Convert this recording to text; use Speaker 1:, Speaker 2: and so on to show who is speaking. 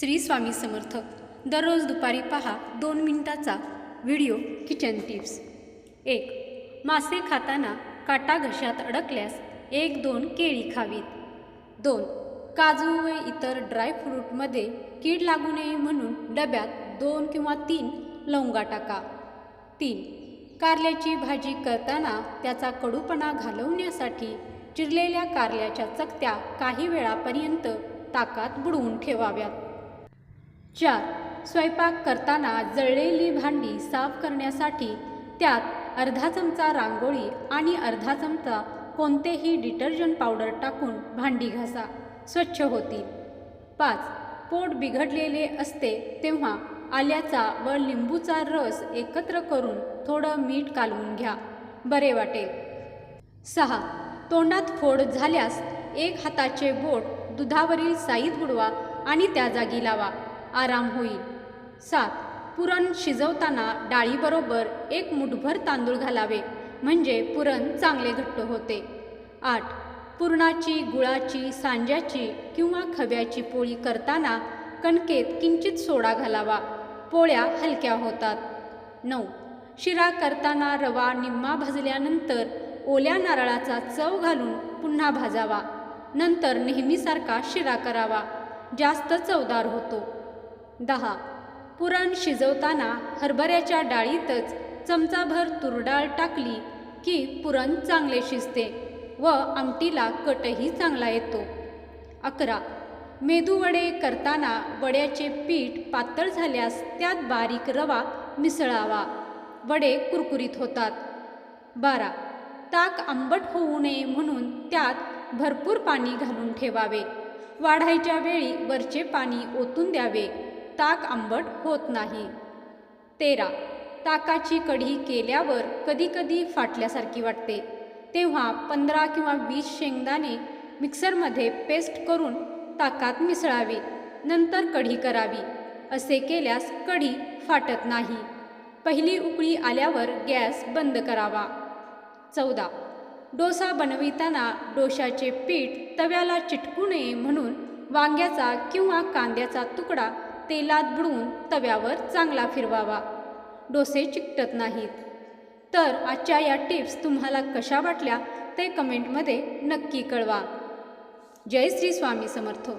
Speaker 1: श्री स्वामी समर्थ. दररोज दुपारी पहा दोन मिनिटाचा व्हिडिओ किचन टिप्स. एक मासे खाताना काटा घशात अडकल्यास एक दोन केळी खावीत. दोन काजू व इतर ड्रायफ्रूटमध्ये कीड लागू नये म्हणून डब्यात दोन किंवा तीन लवंगा टाका. तीन कारल्याची भाजी करताना त्याचा कडूपणा घालवण्यासाठी चिरलेल्या कारल्याच्या चकत्या काही वेळापर्यंत ताकात बुडवून ठेवाव्यात. चार स्वयंपाक करताना जळलेली भांडी साफ करण्यासाठी त्यात अर्धा चमचा रांगोळी आणि अर्धा चमचा कोणतेही डिटर्जंट पावडर टाकून भांडी घासा स्वच्छ होतील. पाच पोट बिघडलेले असते तेव्हा आल्याचा व लिंबूचा रस एकत्र करून थोडं मीठ कालवून घ्या बरे वाटेल. सहा तोंडात फोड झाल्यास एक हाताचे बोट दुधावरील साईत बुडवा आणि त्या जागी लावा. आराम होईल. सात. पुरण शिजवताना डाळीबरोबर एक मुठभर तांदूळ घालावे म्हणजे पुरण चांगले घट्ट होते. आठ. पुरणाची गुळाची सांज्याची किंवा खव्याची पोळी करताना कणकेत किंचित सोडा घालावा. पोळ्या हलक्या होतात. नऊ. शिरा करताना रवा निम्मा भाजल्यानंतर ओल्या नारळाचा चव घालून पुन्हा भाजावा. नंतर नेहमीसारखा शिरा करावा. जास्त चवदार होतो. दहा. पुरण शिजवताना हरभऱ्याच्या डाळीतच चमचाभर तुरडाळ टाकली की पुरण चांगले शिजते व आमटीला कटही चांगला येतो. अकरा. मेदूवडे करताना वड्याचे पीठ पातळ झाल्यास त्यात बारीक रवा मिसळावा. वडे कुरकुरीत होतात. बारा. ताक आंबट होऊ नये म्हणून त्यात भरपूर पाणी घालून ठेवावे. वाढायच्या वेळी वरचे पाणी ओतून द्यावे. ताक आंबट होत नाही. तेरा. ताकाची कढी केल्यावर कधीकधी फाटल्यासारखी वाटते. तेव्हा पंधरा किंवा वीस शेंगदाणे मिक्सरमध्ये पेस्ट करून ताकात मिसळावी. नंतर कढी करावी. असे केल्यास कढी फाटत नाही. पहिली उकळी आल्यावर गॅस बंद करावा. चौदा. डोसा बनविताना डोशाचे पीठ तव्याला चिटकू नये म्हणून वांग्याचा किंवा कांद्याचा तुकडा तेलात बुडवून तव्यावर चांगला फिरवावा. डोसे चिकटत नाहीत. तर आजच्या या टिप्स तुम्हाला कशा वाटल्या ते कमेंटमध्ये नक्की कळवा. जय श्री स्वामी समर्थ.